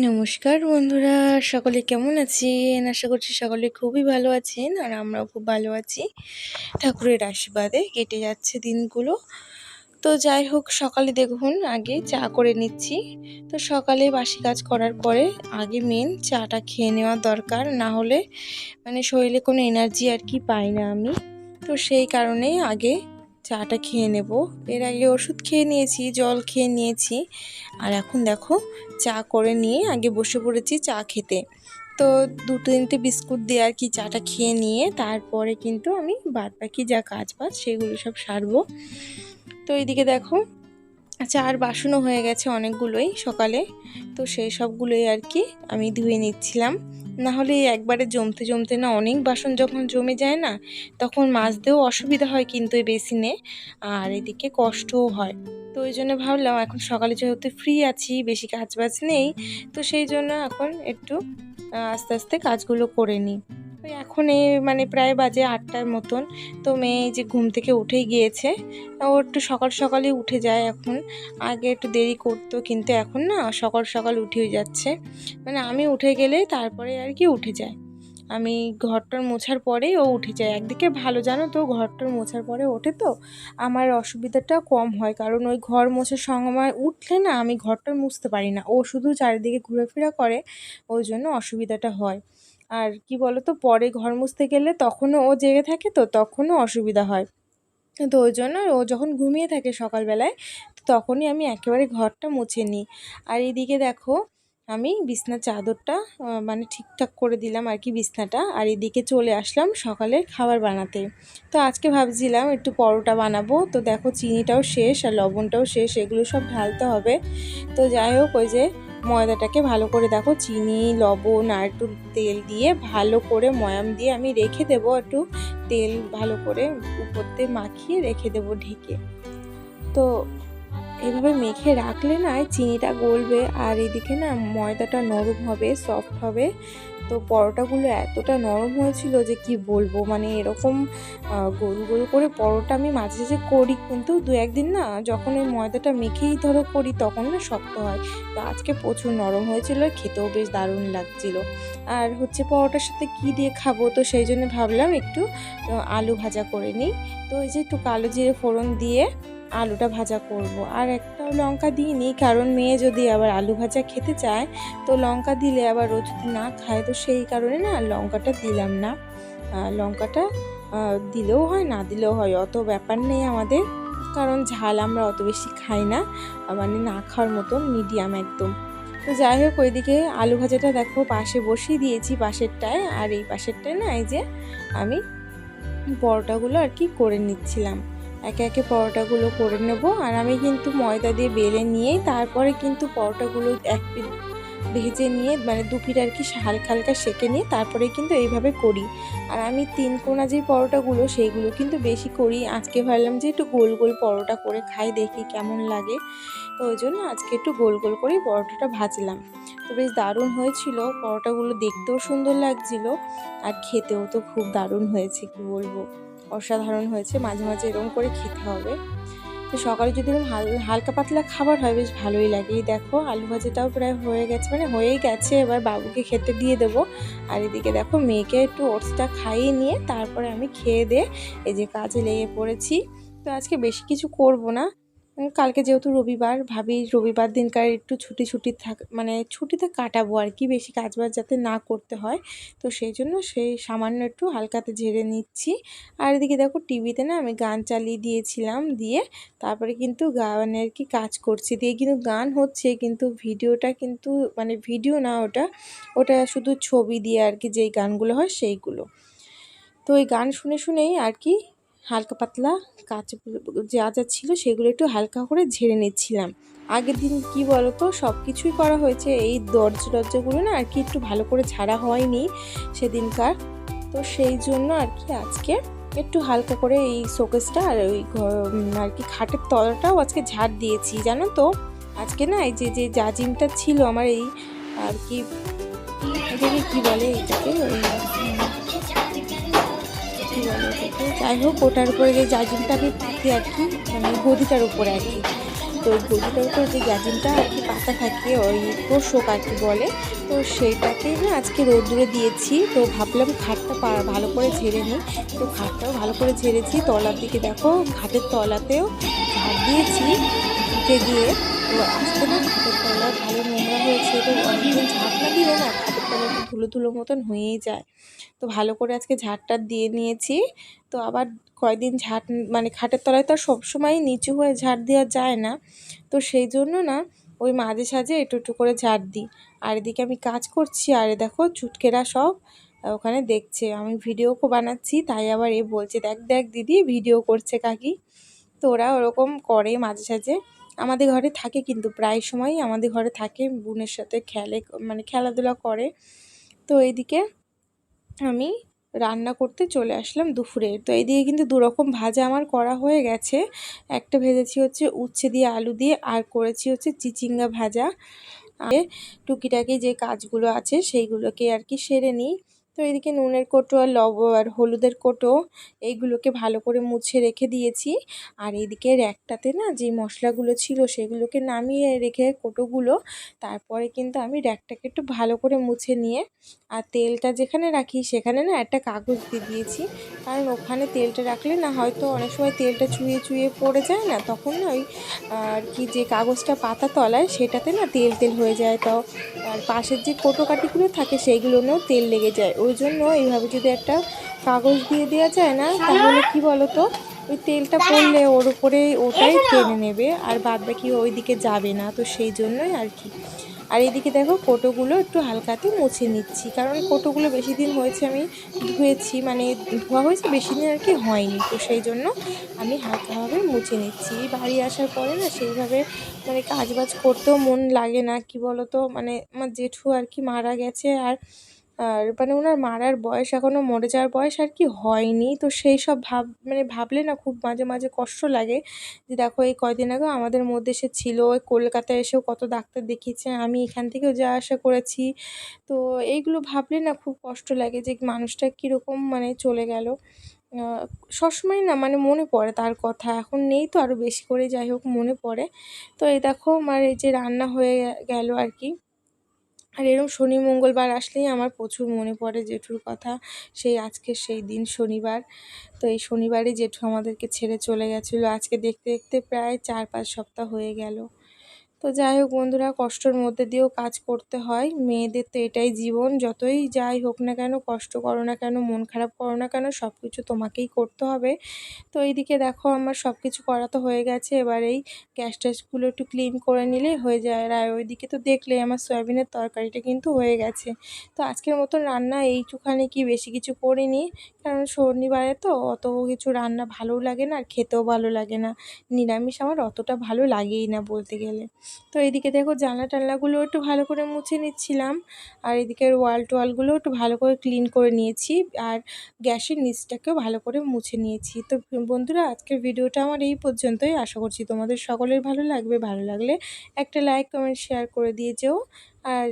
নমস্কার বন্ধুরা, সকলে কেমন আছেন? আশা করছি সকলে খুবই ভালো আছেন আর আমরাও খুব ভালো আছি। ঠাকুরের আশীর্বাদে কেটে যাচ্ছে দিনগুলো। তো যাই হোক, সকালে দেখুন, আগে চা করে নিচ্ছি। তো সকালে বাসি কাজ করার পরে আগে মেন চাটা খেয়ে নেওয়া দরকার। না হলে মানে শরীরে কোনো এনার্জি আর কি পাই না আমি। তো সেই কারণেই আগে চাটা খেয়ে নেব। এর আগে ওষুধ খেয়ে নিয়েছি, জল খেয়ে নিয়েছি। আর এখন দেখো, চা করে নিয়ে আগে বসে পড়েছি চা খেতে। তো দু তিনটে বিস্কুট দিয়ে আর কি চাটা খেয়ে নিয়ে তারপরে কিন্তু আমি বাদ বাকি যা কাজ বাজ সেগুলো সব সারবো। তো এইদিকে দেখো চার বাসনও হয়ে গেছে অনেকগুলোই সকালে। তো সেই সবগুলোই আর কি আমি ধুয়ে নিচ্ছিলাম। না হলে একবারে জমতে জমতে না অনেক বাসন যখন জমে যায় না, তখন মাজতেও অসুবিধা হয় কিন্তু এই বেসিনে। আর এদিকে কষ্টও হয়। তো ওই জন্য ভাবলাম এখন সকালে যেহেতু ফ্রি আছি, বেশি কাজ বাজ নেই, তো সেই জন্য এখন একটু আস্তে আস্তে কাজগুলো করে নিই। এখন এই মানে প্রায় বাজে আটটার মতন। তো মেয়ে যে ঘুম থেকে উঠেই গিয়েছে। ও একটু সকাল সকালই উঠে যায় এখন। আগে একটু দেরি করতো, কিন্তু এখন না সকাল সকাল উঠে যাচ্ছে। মানে আমি উঠে গেলে তারপরে আর কি উঠে যায়। আমি ঘরটার মোছার পরেই ও উঠে যায়। একদিকে ভালো জানো তো ঘরটার মোছার পরে ওঠে তো। আমার অসুবিধাটা কম হয়, কারণ ওই ঘর মোছার সময় উঠলে না আমি ঘরটা মুছতে পারি না। ও শুধু চারিদিকে ঘুরেফেরা করে, ওই জন্য অসুবিধাটা হয়। আর কি বলো তো পরে ঘর মুছতে গেলে তখনও ও জেগে থাকে তো তখনও অসুবিধা হয়। তো ওই জন্য ও যখন ঘুমিয়ে থাকে সকালবেলায় তখনই আমি একেবারে ঘরটা মুছে নিই। আর এদিকে দেখো, আমি বিছনার চাদরটা মানে ঠিকঠাক করে দিলাম আর কি বিছনাটা। আর এদিকে চলে আসলাম সকালে খাবার বানাতে। তো আজকে ভাবছিলাম একটু পরোটা বানাবো। তো দেখো, চিনিটাও শেষ আর লবণটাও শেষ, এগুলো সব ঢালতে হবে। তো যাই হোক, ওই যে ময়দাটাকে ভালো করে দেখো, চিনি, লবণ আর একটু তেল দিয়ে ভালো করে ময়াম দিয়ে আমি রেখে দেবো একটু তেল ভালো করে উপরতে মাখিয়ে রেখে দেবো ঢেকে। তো এভাবে মেখে রাখলে না চিনিটা গলবে আর এদিকে না ময়দাটা নরম হবে সফট হবে। তো পরোটাগুলো এতটা নরম হয়েছিল যে কি বলব? মানে এরকম গোল গোল করে পরোটা আমি মাঝে মাঝে করি। কিন্তু দু একদিন না যখন ওই ময়দাটা মেখেই ধরো করি তখন না শক্ত হয়। তো আজকে প্রচুর নরম হয়েছিল খেতেও বেশ দারুণ লাগছিল। আর হচ্ছে পরোটার সাথে কি দিয়ে খাব? তো সেই জন্য ভাবলাম একটু আলু ভাজা করে নিই। তো এই যে একটু কালো জিরে ফোড়ন দিয়ে আলুটা ভাজা করব। আর একটাও লঙ্কা দিইনি, কারণ মেয়ে যদি আবার আলু ভাজা খেতে চায়, তো লঙ্কা দিলে আবার ও যদি না খায়, তো সেই কারণে না লঙ্কাটা দিলাম না। লঙ্কাটা দিলেও হয়, না দিলেও হয়, অত ব্যাপার নেই আমাদের, কারণ ঝাল আমরা অত বেশি খাই না মানে না খাওয়ার মতন, মিডিয়াম একদম। তো যাই হোক, ওইদিকে আলু ভাজাটা দেখো, পাশে বসিয়ে দিয়েছি পাশেরটায়, আর এই পাশেরটায় না এই যে আমি পরোটাগুলো আর কি করে নিচ্ছিলাম। একে একে পরোটাগুলো করে নেব। আর আমি কিন্তু ময়দা দিয়ে বেলে নিয়ে তারপরে কিন্তু পরোটাগুলো এক ভেজে নিয়ে মানে দু পিঠ আর কি হালকা হালকা সেঁকে নিয়ে তারপরে কিন্তু এইভাবে করি। আর আমি তিন কোনা যে পরোটাগুলো সেইগুলো কিন্তু বেশি করি। আজকে ভাবলাম যে একটু গোল গোল পরোটা করে খাই, দেখি কেমন লাগে। তো ওই জন্য আজকে একটু গোল গোল করেই পরোটাটা ভাজলাম। তো বেশ দারুণ হয়েছিল। পরোটাগুলো দেখতেও সুন্দর লাগছিল। আর খেতেও তো খুব দারুণ হয়েছে, কি বলব। অসাধারণ হয়েছে। মাঝে মাঝে এরকম করে খেতে হবে। তো সকালে যদি হালকা পাতলা খাবার হয়, বেশ ভালোই লাগে। দেখো, আলু ভাজাটাও প্রায় হয়ে গেছে মানে হয়েই গেছে। এবার বাবুকে খেতে দিয়ে দেবো। আর এদিকে দেখো, মেয়েকে একটু ওটসটা খাইয়ে নিয়ে তারপরে আমি খেয়ে দিয়ে এই যে কাজে লেগে পড়েছি। তো আজকে বেশি কিছু করব না। কালকে যেহেতু রবিবার, ভাবি রবিবার দিনকার একটু ছুটি ছুটি থাক মানে ছুটিতে কাটাবো আর কি, বেশি কাজবাজ যাতে না করতে হয়। তো সেই জন্য সেই সামান্য একটু হালকাতে ঝেড়ে নিচ্ছি। আর এদিকে দেখো টিভিতে না আমি গান চালিয়ে দিয়েছিলাম দিয়ে তারপরে কিন্তু গানের আর কি কাজ করছি দিয়ে কিন্তু গান হচ্ছে, কিন্তু ভিডিওটা কিন্তু মানে ভিডিও না ওটা ওটা শুধু ছবি দিয়ে আর কি যেই গানগুলো হয় সেইগুলো। তো ওই গান শুনে শুনেই আর কি হালকা পাতলা কাঁচ যা যা ছিল সেগুলো একটু হালকা করে ঝেড়ে নিচ্ছিলাম। আগের দিন কি বলতো সব কিছুই করা হয়েছে। এই দরজা দরজাগুলো না আর কি একটু ভালো করে ঝাড়া হয়নি সেদিনকার। তো সেই জন্য আর কি আজকে একটু হালকা করে এই শোকেসটা আর ওই আর কি খাটের তলাটাও আজকে ঝাড় দিয়েছি, জানো তো। আজকে না এই যে যে জাজিমটা ছিল আমার এই আর কি, এটাকে কী বলে এইটাকে ওই যাই হোক, ওটার উপরে যে জাজিমটা আমি থাকি আর কি মানে গদিটার উপরে আর কি। তো গদিটার উপর যে গ্যাজিনটা আর কি পাতা থাকে, ওই তোষক আর কি বলে, তো সেইটাকে না আজকে রোদ্দুরে দিয়েছি। তো ভাবলাম খাটটা ভালো করে ঝেড়ে নিই। তো খাটটাও ভালো করে ঝেড়েছি। তলার দিকে দেখো, খাটের তলাতেও ঝাড় দিয়েছি উঠে গিয়ে। তো আজকে না ঘাটের তলা ভালো নোংরা হয়েছে, তো অনেকদিন ঝাড় না দিলে না। একটু ধুলো ধুলো মতন হয়েই যায়। তো ভালো করে আজকে ঝাড়টা দিয়ে নিয়েছি। তো আবার কয়দিন ঝাড় মানে খাটের তলায় তো আর সবসময় নিচু হয়ে ঝাড় দেওয়া যায় না। তো সেই জন্য না, ওই মাঝে সাঝে একটু একটু করে ঝাড় দিই। আর এদিকে আমি কাজ করছি, আর দেখো চুটকেরা সব ওখানে দেখছে। আমি ভিডিও খুব বানাচ্ছি, তাই আবার এ বলছে, দেখ দেখ, দিদি, ভিডিও করছে কাকি। তো ওরা ওরকম করে মাঝে সাঝে। আমাদের ঘরে থাকে কিন্তু প্রায় সময়ই আমাদের ঘরে থাকে, বোনের সাথে খেলে মানে খেলাধুলা করে। তো এইদিকে আমি রান্না করতে চলে আসলাম দুপুরে। তো এইদিকে কিন্তু দুরকম ভাজা আমার করা হয়ে গেছে। একটা ভেজেছি হচ্ছে উচ্ছে দিয়ে আলু দিয়ে, আর করেছি হচ্ছে চিচিঙ্গা ভাজা। টুকিটাকি যে কাজগুলো আছে, সেইগুলোকে আর কি সেরে নিই। তো এদিকে নুনের কোটো আর লব, আর হলুদের কোটো, এইগুলোকে ভালো করে মুছে রেখে দিয়েছি। আর এদিকে র্যাকটাতে না যে মশলাগুলো ছিল সেগুলোকে নামিয়ে রেখে কোটোগুলো, তারপরে কিন্তু আমি র্যাকটাকে একটু ভালো করে মুছে নিয়ে, আর তেলটা যেখানে রাখি সেখানে না একটা কাগজ দিয়ে দিয়েছি। কারণ ওখানে তেলটা রাখলে না হয়তো অনেক সময় তেলটা চুয়ে চুয়ে পড়ে যায় না, তখন না ওই, আর কি যে কাগজটা পাতা তলায় সেটাতে না তেল তেল হয়ে যায়। তো আর পাশের যে কোটোকাটিগুলো থাকে সেইগুলোতেও তেল লেগে যায়। ওই জন্য এইভাবে যদি একটা কাগজ দিয়ে দেওয়া যায় না, তাহলে কি বলো তো ওই তেলটা পড়লে ওর উপরে ওটাই টেনে নেবে, আর বাদ বাকি ওই দিকে যাবে না, তো সেই জন্যই আর কি। আর এদিকে দেখো কোটোগুলো একটু হালকাতে মুছে নিচ্ছি, কারণ কোটোগুলো বেশি দিন হয়েছে আমি ধুয়েছি মানে ধোয়া হয়েছে, বেশি দিন আর কি হয়নি, তো সেই জন্য আমি হালকাভাবে মুছে নিচ্ছি। বাড়ি আসার পরে না সেইভাবে মানে কাজ বাজ করতেও মন লাগে না, কি বলো তো মানে আমার জেঠু আর কি মারা গেছে, আর আর মানে ওনার মারার বয়স এখনও মরে যাওয়ার বয়স আর কি হয়নি। তো সেই সব ভাব মানে ভাবলে না খুব মাঝে মাঝে কষ্ট লাগে যে দেখো এই কয়দিন আগেও আমাদের মধ্যে সে ছিল কলকাতায় এসেও কত ডাক্তার দেখিয়েছে, আমি এখান থেকেও যাওয়া আসা করেছি। তো এইগুলো ভাবলে না খুব কষ্ট লাগে যে মানুষটা কীরকম মানে চলে গেল। সবসময় না মানে মনে পড়ে তার কথা, এখন নেই তো আরও বেশি করে যাই হোক মনে পড়ে। তো এই দেখো আমার এই যে রান্না হয়ে গেল আর কি। আর এরকম শনি, মঙ্গলবার আসলেই আমার প্রচুর মনে পড়ে জেঠুর কথা। সেই আজকে সেই দিন শনিবার। তো এই শনিবারই জেঠু আমাদেরকে ছেড়ে চলে গেছিল। আজকে দেখতে দেখতে প্রায় চার পাঁচ সপ্তাহ হয়ে গেল। তো যাই হোক বন্ধুরা, কষ্টর মধ্যে দিয়েও কাজ করতে হয়। মেয়েদের তো এটাই জীবন, যতই যাই হোক না কেন, কষ্ট করো না কেন, মন খারাপ করো না কেন সব কিছু তোমাকেই করতে হবে। তো এইদিকে দেখো আমার সব কিছু করা তো হয়ে গেছে, এবার এই গ্যাস ট্যাসগুলো একটু ক্লিন করে নিলেই হয়ে যায়। আর ওইদিকে তো দেখলে আমার সয়াবিনের তরকারিটা কিন্তু হয়ে গেছে। তো আজকের মতন রান্না এইটুখানি কি বেশি কিছু করিনি, কারণ শনিবারে তো অত কিছু রান্না ভালোও লাগে না আর খেতেও ভালো লাগে না। নিরামিষ আমার অতটা ভালো লাগেই না বলতে গেলে। তো এদিকে দেখো জানলা টানলাগুলো একটু ভালো করে মুছে নিচ্ছিলাম। আর এদিকের ওয়াল টোয়ালগুলো একটু ভালো করে ক্লিন করে নিয়েছি। আর গ্যাসের নিচটাকেও ভালো করে মুছে নিয়েছি। তো বন্ধুরা, আজকের ভিডিওটা আমার এই পর্যন্তই। আশা করছি তোমাদের সকলের ভালো লাগবে। ভালো লাগলে একটা লাইক কমেন্ট শেয়ার করে দিয়ে যেও। আর